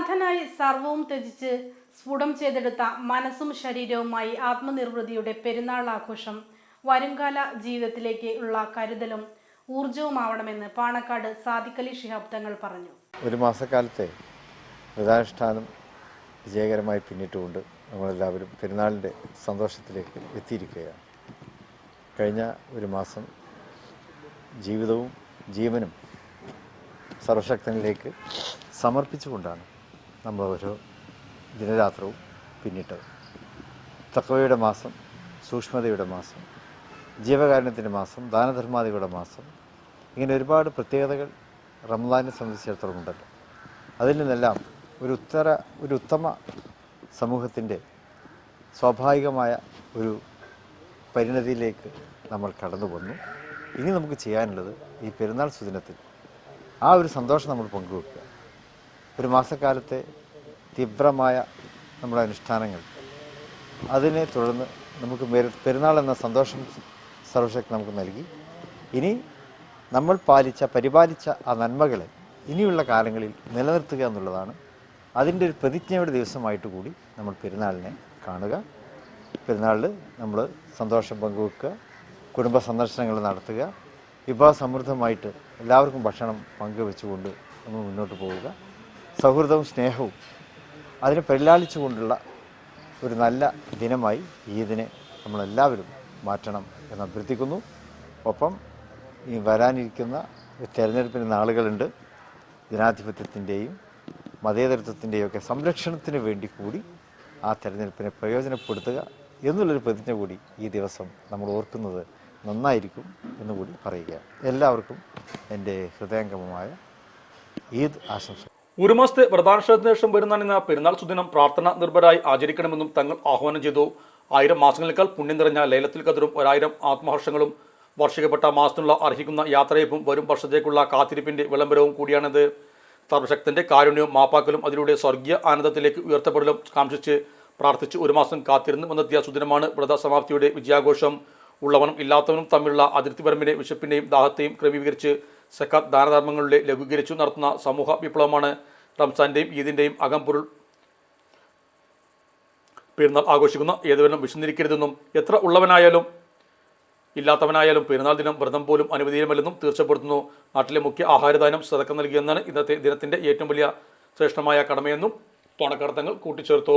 നാഥനായി സർവവും ത്യജിച്ച് സ്ഫുടം ചെയ്തെടുത്ത മനസ്സും ശരീരവുമായി ആത്മനിർവൃതിയുടെ പെരുന്നാൾ ആഘോഷം വരുംകാല ജീവിതത്തിലേക്ക് ഉള്ള കരുതലും ഊർജവുമാവണമെന്ന് പാണക്കാട് സാദിഖലി ശിഹാബ് തങ്ങൾ പറഞ്ഞു. ഒരു മാസക്കാലത്തെ വ്രതാനുഷ്ഠാനം വിജയകരമായി പിന്നിട്ടുകൊണ്ട് നമ്മളെല്ലാവരും പെരുന്നാളിന്റെ സന്തോഷത്തിലേക്ക് എത്തിയിരിക്കുകയാണ്. കഴിഞ്ഞ ഒരു മാസം ജീവിതവും ജീവനും സർവശക്തനിലേക്ക് സമർപ്പിച്ചുകൊണ്ടാണ് നമ്മൾ ഓരോ ദിനരാത്രവും പിന്നിട്ടത്. തക്കവയുടെ മാസം സൂക്ഷ്മതയുടെ മാസം ജീവകാരുണ്യത്തിന്റെ മാസം ദാനധർമാദികളുടെ മാസം ഇങ്ങനെ ഒരുപാട് പ്രത്യേകതകൾ റംസാനെ സംബന്ധിച്ചിടത്തോളം ഉണ്ടല്ലോ. അതിൽ നിന്നെല്ലാം ഒരു ഉത്തര ഒരു ഉത്തമ സമൂഹത്തിന്റെ സ്വാഭാവികമായ ഒരു പരിണതിയിലേക്ക് നമ്മൾ കടന്നു വന്നു. ഇനി നമുക്ക് ചെയ്യാനുള്ളത് ഈ പെരുന്നാൾ സുദിനത്തിൽ ആ ഒരു സന്തോഷം നമ്മൾ പങ്കുവെക്കുക. ഒരു മാസക്കാലത്തെ തീവ്രമായ നമ്മുടെ അനുഷ്ഠാനങ്ങൾ. അതിനെ തുടർന്ന് നമുക്ക് പെരു- പെരുന്നാൾ എന്ന സന്തോഷം സർവശക്തി നമുക്ക് നൽകി. ഇനി നമ്മൾ പാലിച്ച പരിപാലിച്ച ആ നന്മകളെ ഇനിയുള്ള കാലങ്ങളിൽ നിലനിർത്തുക എന്നുള്ളതാണ് അതിന്റെ ഒരു പ്രതിജ്ഞയുടെ ദിവസമായിട്ട് കൂടി നമ്മൾ പെരുന്നാളിനെ കാണുക. പെരുന്നാളിൽ നമ്മൾ സന്തോഷം പങ്കുവെക്കുക കുടുംബ സന്ദർശനങ്ങൾ നടത്തുക വിഭവസമൃദ്ധമായിട്ട് എല്ലാവർക്കും ഭക്ഷണം പങ്കുവെച്ചുകൊണ്ട് നമ്മൾ മുന്നോട്ട് പോവുക. സൗഹൃദവും സ്നേഹവും അതിനെ പരിലാളിച്ചുകൊണ്ടുള്ള ഒരു നല്ല ദിനമായി ഈ ദിനെ നമ്മളെല്ലാവരും മാറ്റണം എന്ന് അഭ്യർത്ഥിക്കുന്നു. ഒപ്പം ഈ വരാനിരിക്കുന്ന തെരഞ്ഞെടുപ്പിന് നാളുകളുണ്ട്. ജനാധിപത്യത്തിന്റെയും മതേതരത്വത്തിന്റെയും ഒക്കെ സംരക്ഷണത്തിന് വേണ്ടി കൂടി ആ തിരഞ്ഞെടുപ്പിനെ പ്രയോജനപ്പെടുത്തുക എന്നുള്ളൊരു പ്രതിജ്ഞ കൂടി ഈ ദിവസം നമ്മൾ ഓർക്കുന്നത് നന്നായിരിക്കും എന്നുകൂടി പറയുക. എല്ലാവർക്കും എന്റെ ഹൃദയംഗമമായ ഈദ് ആശംസ ഒരു മാസത്തെ വ്രതാനുഷ്ഠാനത്തിന് ശേഷം വരുന്ന പെരുന്നാൾ സുദിനം പ്രാർത്ഥന നിർഭരായി ആചരിക്കണമെന്നും തങ്ങൾ ആഹ്വാനം ചെയ്തു. ആയിരം മാസങ്ങളേക്കാൾ പുണ്യം നിറഞ്ഞ ലൈലത്തിൽ കതിരും ഒരായിരം ആത്മഹർഷങ്ങളും വർഷിക്കപ്പെട്ട മാസത്തിനുള്ള അർഹിക്കുന്ന യാത്രയപ്പും വരും വർഷത്തേക്കുള്ള കാത്തിരിപ്പിന്റെ വിളംബരവും കൂടിയാണിത്. സർവശക്തന്റെ കാരുണ്യവും മാപ്പാക്കലും അതിലൂടെ സ്വർഗീയ ആനന്ദത്തിലേക്ക് ഉയർത്തപ്പെടലും കാംക്ഷിച്ച് പ്രാർത്ഥിച്ച് ഒരു മാസം കാത്തിരുന്ന് വന്നെത്തിയ സുദിനമാണ് വ്രതസമാപ്തിയുടെ വിജയാഘോഷം. ഉള്ളവനും ഇല്ലാത്തവനും തമ്മിലുള്ള അതിർത്തി പരമ്പിനെ വിശപ്പിനെയും ദാഹത്തെയും ക്രമീകരിച്ച് സക്കാത്ത് ദാനധർമ്മങ്ങളിലെ ലഘൂകരിച്ചു നടത്തുന്ന സമൂഹ വിപ്ലവമാണ് റംസാന്റെയും ഈദിന്റെയും അകംപൊരുൾ പെരുന്നാൾ ആഘോഷിക്കുന്ന. ഏതുവരും വിശന്നിരിക്കരുതെന്നും എത്ര ഉള്ളവനായാലും ഇല്ലാത്തവനായാലും പെരുന്നാൾ ദിനം വ്രതം പോലും അനുവദീയമല്ലെന്നും തീർച്ചപ്പെടുത്തുന്നു. നാട്ടിലെ മുഖ്യ ആഹാരദാനം സതക്കം നൽകിയെന്നാണ് ഇന്നത്തെ ദിനത്തിന്റെ ഏറ്റവും വലിയ ശ്രേഷ്ഠമായ കടമയെന്നും പണക്കടത്തങ്ങൾ കൂട്ടിച്ചേർത്തു.